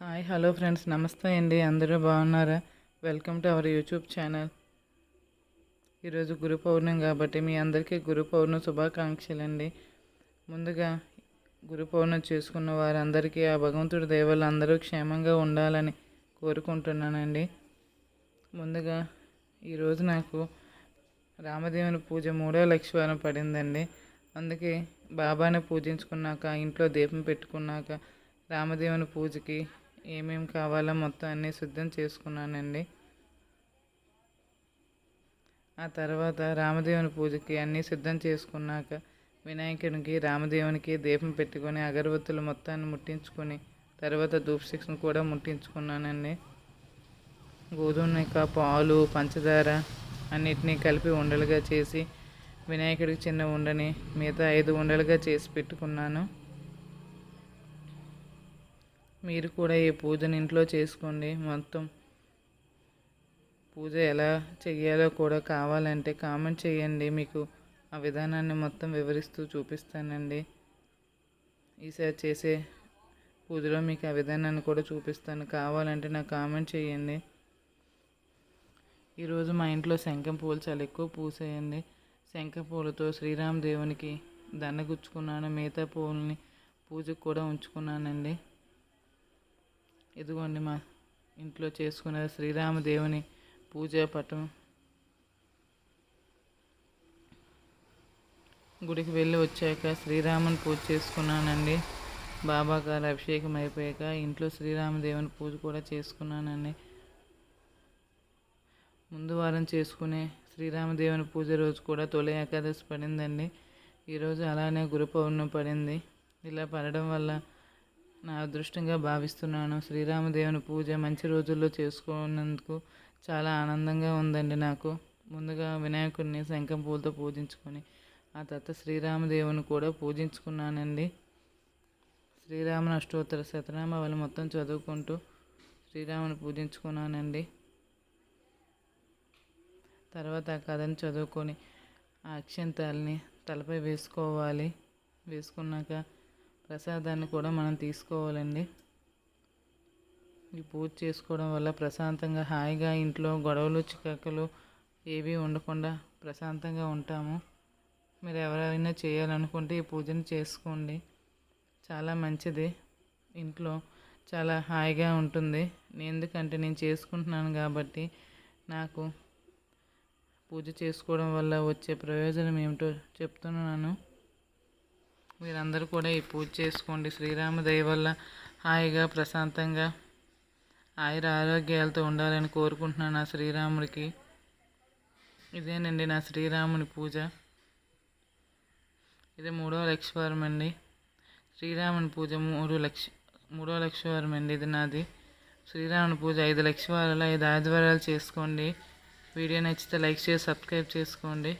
Hi hello friends. నమస్తే అండి. అందరూ బాగున్నారా? Welcome to our YouTube channel. ఈరోజు గురు పౌర్ణమి కాబట్టి మీ అందరికీ గురు పౌర్ణమి శుభాకాంక్షలు అండి ముందుగా గురు పౌర్ణమి చేసుకున్న వారందరికీ ఆ భగవంతుడి దేవాలు అందరూ క్షేమంగా ఉండాలని కోరుకుంటున్నానండి. ముందుగా ఈరోజు నాకు రామదేవుని పూజ మూడో లక్షవారం పడిందండి. అందుకే బాబాని పూజించుకున్నాక ఇంట్లో దీపం పెట్టుకున్నాక రామదేవుని పూజకి ఏమేమి కావాలో మొత్తం అన్నీ సిద్ధం చేసుకున్నానండి. ఆ తర్వాత రామదేవుని పూజకి అన్నీ సిద్ధం చేసుకున్నాక వినాయకునికి రామదేవునికి దీపం పెట్టుకొని అగరబత్తులు మొత్తాన్ని ముట్టించుకొని తర్వాత ధూప్ శిక్షణ కూడా ముట్టించుకున్నానండి. గోధుమ పాలు పంచదార అన్నిటినీ కలిపి ఉండలుగా చేసి వినాయకుడికి చిన్న ఉండని మిగతా ఐదు ఉండలుగా చేసి పెట్టుకున్నాను. మీరు కూడా ఈ పూజను ఇంట్లో చేసుకోండి. మొత్తం పూజ ఎలా చెయ్యాలో కూడా కావాలంటే కామెంట్ చేయండి. మీకు ఆ విధానాన్ని మొత్తం వివరిస్తూ చూపిస్తానండి. ఈసారి చేసే పూజలో మీకు ఆ విధానాన్ని కూడా చూపిస్తాను. కావాలంటే నాకు కామెంట్ చేయండి. ఈరోజు మా ఇంట్లో శంఖం పూలు చాలా ఎక్కువ పూసేయండి. శంఖ పూలతో శ్రీరామ్ దేవునికి దండ గుచ్చుకున్నాను. మిగతా పూలని పూజకు కూడా ఉంచుకున్నానండి. ఇదిగోండి మా ఇంట్లో చేసుకునే శ్రీరామదేవుని పూజా పటం. గుడికి వెళ్ళి వచ్చాక శ్రీరాముని పూజ చేసుకున్నానండి. బాబా గారు అభిషేకం అయిపోయాక ఇంట్లో శ్రీరామదేవుని పూజ కూడా చేసుకున్నానండి. ముందు వారం చేసుకునే శ్రీరామదేవుని పూజ రోజు కూడా తొలి ఏకాదశి పడిందండి. ఈరోజు అలానే గురు పౌర్ణమి పడింది. ఇలా పడడం వల్ల నా అదృష్టంగా భావిస్తున్నాను. శ్రీరామదేవుని పూజ మంచి రోజుల్లో చేసుకున్నందుకు చాలా ఆనందంగా ఉందండి నాకు. ముందుగా వినాయకుడిని శంఖం పూలతో పూజించుకొని ఆ తర్వాత శ్రీరామదేవుని కూడా పూజించుకున్నానండి. శ్రీరాముని అష్టోత్తర శతనామావళి మొత్తం చదువుకుంటూ శ్రీరాముని పూజించుకున్నానండి. తర్వాత ఆ కథను చదువుకొని ఆ అక్షంతాలని తలపై వేసుకోవాలి. వేసుకున్నాక ప్రసాదాన్ని కూడా మనం తీసుకోవాలండి. ఈ పూజ చేసుకోవడం వల్ల ప్రశాంతంగా హాయిగా ఇంట్లో గొడవలు చికాకులు ఏవి ఉండకుండా ప్రశాంతంగా ఉంటాము. మీరు ఎవరైనా చేయాలనుకుంటే ఈ పూజను చేసుకోండి. చాలా మంచిది. ఇంట్లో చాలా హాయిగా ఉంటుంది. ఎందుకంటే నేను చేసుకుంటున్నాను కాబట్టి నాకు పూజ చేసుకోవడం వల్ల వచ్చే ప్రయోజనం ఏమిటో చెప్తున్నాను. మీరందరూ కూడా ఈ పూజ చేసుకోండి. శ్రీరామ దయ వల్ల హాయిగా ప్రశాంతంగా ఆయుర ఆరోగ్యాలతో ఉండాలని కోరుకుంటున్నాను నా శ్రీరాముడికి. ఇదేనండి నా శ్రీరాముని పూజ. ఇది మూడో లక్షవారం అండి. శ్రీరాముని పూజ మూడు లక్ష మూడో లక్షవారం అండి ఇది నాది. శ్రీరాముని పూజ ఐదు లక్షవారాలు ఐదు ఆదివారాలు చేసుకోండి. వీడియో నచ్చితే లైక్ చేసి సబ్స్క్రైబ్ చేసుకోండి.